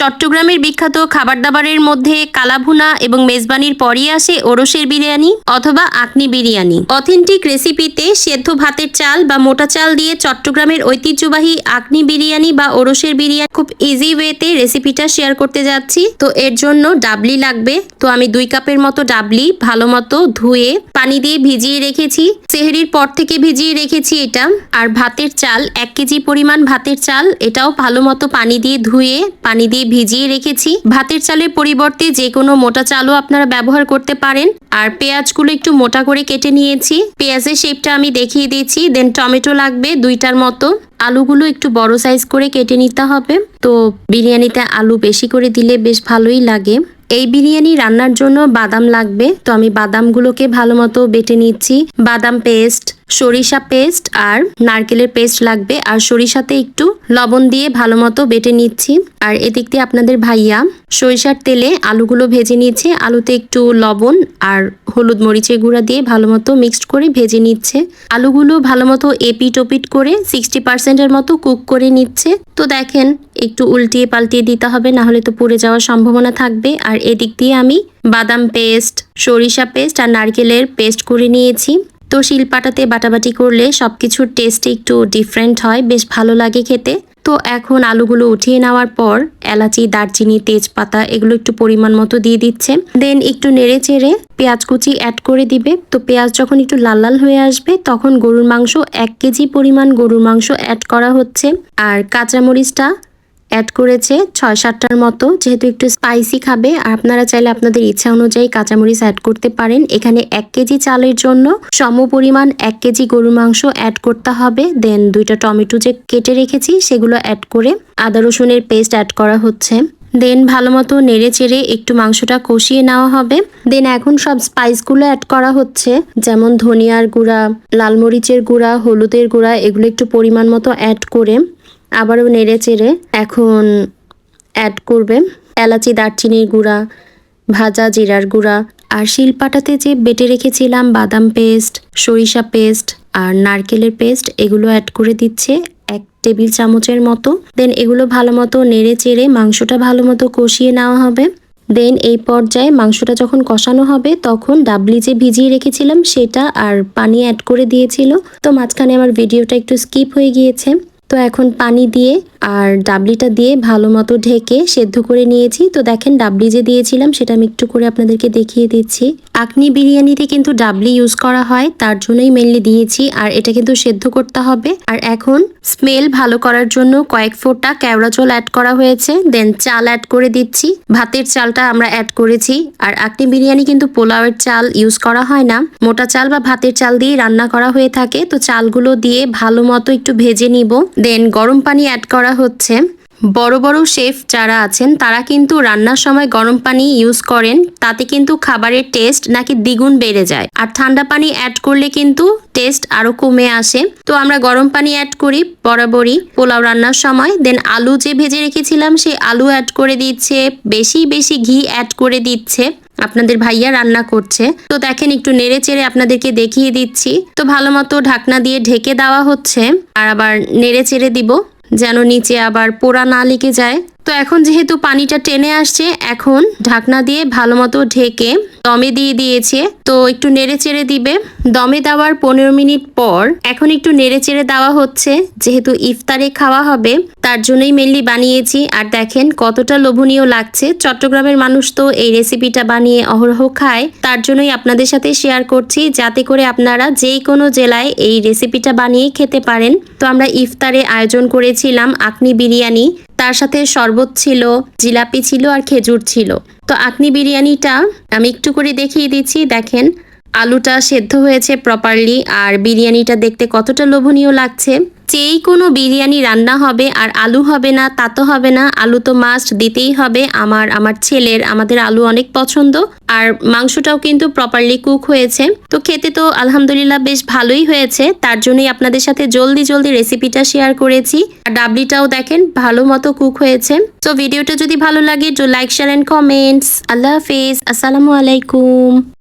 চট্টগ্রামের বিখ্যাত খাবার দাবারের মধ্যে কালাভুনা এবং মেজবানির পরই আসে ওরসের বিরিয়ানি অথবা আকনি বিরিয়ানি। অথেন্টিক রেসিপিতে সেদ্ধ ভাতের চাল বা মোটা চাল দিয়ে চট্টগ্রামের ঐতিহ্যবাহী আকনি বিরিয়ানি বা ওরসের বিরিয়ানি খুব ইজি ওয়েতে রেসিপিটা শেয়ার করতে যাচ্ছি। তো এর জন্য ডাবলি লাগবে। তো আমি দুই কাপের মতো ডাবলি ভালো মতো ধুয়ে পানি দিয়ে ভিজিয়ে রেখেছি। সেহরির পর থেকে ভিজিয়ে রেখেছি এটা। আর ভাতের চাল, এক কেজি পরিমাণ ভাতের চাল, এটাও ভালো মতো পানি দিয়ে ধুয়ে পানি দিয়ে ভিজিয়ে রেখেছি। ভাতের চালের পরিবর্তে যে কোনো মোটা চালও আপনারা ব্যবহার করতে পারেন। আর পেঁয়াজগুলো একটু মোটা করে কেটে নিয়েছি। পেঁয়াজের শেপটা আমি দেখিয়ে দিয়েছি। দেন টমেটো লাগবে দুইটার মতো। আলুগুলো একটু বড় সাইজ করে কেটে নিতে হবে। তো বিরিয়ানিতে আলু বেশি করে দিলে বেশ ভালোই লাগে। এই বিরিয়ানি রান্নার জন্য বাদাম লাগবে। তো আমি বাদামগুলোকে ভালো মতো বেটে নিচ্ছি। বাদাম পেস্ট সরিষা পেস্ট আর নারকেলের পেস্ট লাগবে। আর সরিষাতে একটু লবণ দিয়ে ভালো মতো বেটে নিচ্ছি। আর এদিক দিয়ে আপনাদের ভাইয়া সরিষার তেলে আলুগুলো ভেজে নিচ্ছে আলুতে একটু লবণ আর হলুদ মরিচের গুঁড়া দিয়ে ভালো মতো মিক্সড করে ভেজে নিচ্ছে। আলুগুলো ভালো মতো এপিট ওপিট করে সিক্সটি পার্সেন্টের মতো কুক করে নিচ্ছে। তো দেখেন, একটু উল্টিয়ে পাল্টিয়ে দিতে হবে, না হলে তো পুড়ে যাওয়ার সম্ভাবনা থাকবে। আর এদিক দিয়ে আমি বাদাম পেস্ট, সরিষা পেস্ট আর নারকেলের পেস্ট করে নিয়েছি। তো শিলপাটাতে বাটাবাটি করলে সব কিছুর টেস্ট একটু ডিফারেন্ট হয়, বেশ ভালো লাগে খেতে। তো এখন আলুগুলো উঠিয়ে নেওয়ার পর এলাচি, দারচিনি, তেজপাতা এগুলো একটু পরিমাণ মতো দিয়ে দিচ্ছে। দেন একটু নেড়ে চেড়ে পেঁয়াজ কুচি অ্যাড করে দিবে। তো পেঁয়াজ যখন একটু লাল লাল হয়ে আসবে, তখন গরুর মাংস এক কেজি পরিমাণ গরুর মাংস অ্যাড করা হচ্ছে। আর কাঁচামরিচটা অ্যাড করেছে ছয় সাতটার মতো। যেহেতু একটু স্পাইসি খাবে আর আপনারা চাইলে আপনাদের ইচ্ছা অনুযায়ী কাঁচামরিচ অ্যাড করতে পারেন। এখানে এক কেজি চালের জন্য সম পরিমাণ এক কেজি গরুর মাংস অ্যাড করতে হবে। দেন দুইটা টমেটো যে কেটে রেখেছি, সেগুলো অ্যাড করে আদা রসুনের পেস্ট অ্যাড করা হচ্ছে। দেন ভালো মতো নেড়ে চেড়ে একটু মাংসটা কষিয়ে নেওয়া হবে। দেন এখন সব স্পাইসগুলো অ্যাড করা হচ্ছে। যেমন ধনিয়ার গুঁড়া, লাল মরিচের গুঁড়া, হলুদের গুঁড়া, এগুলো একটু পরিমাণ মতো অ্যাড করে আবারও নেড়ে চেড়ে এখন অ্যাড করবে। এলাচি, দারচিনির গুঁড়া, ভাজা জিরার গুঁড়া, আর শিলপাটাতে যে বেটে রেখেছিলাম বাদাম পেস্ট, সরিষা পেস্ট আর নারকেলের পেস্ট, এগুলো অ্যাড করে দিচ্ছে এক টেবিল চামচের মতো। দেন এগুলো ভালো মতো নেড়ে চেড়ে মাংসটা ভালো মতো কষিয়ে নেওয়া হবে। দেন এই পর্যায়ে মাংসটা যখন কষানো হবে, তখন ডাবলি যে ভিজিয়ে রেখেছিলাম সেটা আর পানি অ্যাড করে দিয়েছিল। তো মাঝখানে আমার ভিডিওটা একটু স্কিপ হয়ে গিয়েছে। তো এখন পানি দিয়ে আর ডাবলিটা দিয়ে ভালো মতো ঢেকে সেদ্ধ করে নিয়েছি। তো দেখেন ডাবলি যে দিয়েছিলাম সেটা আমি একটু করে আপনাদেরকে দেখিয়ে দিচ্ছি। আকনি বিরিয়ানিতে কিন্তু ডাবলি ইউজ করা হয়, তার জন্যই মেনলি দিয়েছি। আর এটা কিন্তু সেদ্ধ করতে হবে। আর এখন স্মেল ভালো করার জন্য কয়েক ফোঁটা কেওড়া জল অ্যাড করা হয়েছে। দেন চাল অ্যাড করে দিচ্ছি। ভাতের চালটা আমরা অ্যাড করেছি। আর আকনি বিরিয়ানি কিন্তু পোলাওয়ের চাল ইউজ করা হয় না। মোটা চাল বা ভাতের চাল দিয়ে রান্না করা হয়ে থাকে। তো চালগুলো দিয়ে ভালো মতো একটু ভেজে নিব। দেন গরম পানি অ্যাড করা হচ্ছে। বড় বড় শেফ যারা আছেন, তারা কিন্তু রান্নার সময় গরম পানি ইউজ করেন, তাতে কিন্তু খাবারের টেস্ট নাকি দ্বিগুণ বেড়ে যায়। আর ঠান্ডা পানি অ্যাড করলে কিন্তু টেস্ট আরও কমে আসে। তো আমরা গরম পানি অ্যাড করি বরাবরই পোলাও রান্নার সময়। দেন আলু যে ভেজে রেখেছিলাম সেই আলু অ্যাড করে দিচ্ছে, বেশি বেশি ঘি অ্যাড করে দিচ্ছে। আপনাদের ভাইয়া রান্না করছে। তো দেখেন একটু নেড়ে চেড়ে আপনাদেরকে দেখিয়ে দিচ্ছি। তো ভালো মতো ঢাকনা দিয়ে ঢেকে দেওয়া হচ্ছে। আর আবার নেড়ে চেড়ে দিব, যেন নিচে আবার পোড়া না লেগে যায়। তো এখন যেহেতু পানিটা টেনে আসছে, এখন ঢাকনা দিয়ে ভালো মতো ঢেকে দমে দিয়ে দিয়েছে। তো একটু নেড়ে চেড়ে দিবে। দমে দেওয়ার পনেরো মিনিট পর এখন একটু নেড়ে চেড়ে দেওয়া হচ্ছে। যেহেতু ইফতারে খাওয়া হবে, তার জন্যই মেনলি বানিয়েছি। আর দেখেন কতটা লোভনীয় লাগছে। চট্টগ্রামের মানুষ তো এই রেসিপিটা বানিয়ে অহরহ খায়। তার জন্যই আপনাদের সাথে শেয়ার করছি। যাতে করে আপনারা যে কোনো জেলায় এই রেসিপিটা বানিয়ে খেতে পারেন। তো আমরা ইফতারে আয়োজন করেছিলাম আকনি বিরিয়ানি। তার সাথে শরবত ছিল, জিলাপি ছিল আর খেজুর ছিল। তো আপনি বিরিয়ানিটা আমি একটু করে দেখিয়ে দিচ্ছি, দেখেন। আলুটা সেদ্ধ হয়েছে প্রপারলি আর বিরিয়ানিটা দেখতে কতটা লোভনীয় লাগছে। যেই কোনো বিরিয়ানি রান্না হবে আর আলু হবে না, তা তো হবে না। আলু তো মাস্ট দিতেই হবে। আমার আমার ছেলের, আমাদের আলু অনেক পছন্দ। আর মাংসটাও কিন্তু প্রপারলি কুক হয়েছে। তো খেতে তো আলহামদুলিল্লাহ বেশ ভালোই হয়েছে। তার জন্যই আপনাদের সাথে জলদি জলদি রেসিপিটা শেয়ার করেছি। আর ডাবলিটাও দেখেন, ভালো মতো কুক হয়েছে। তো ভিডিওটা যদি ভালো লাগে, তো লাইক শেয়ার অ্যান্ড কমেন্টস আল্লাহ হাফেজ। আসসালামু আলাইকুম।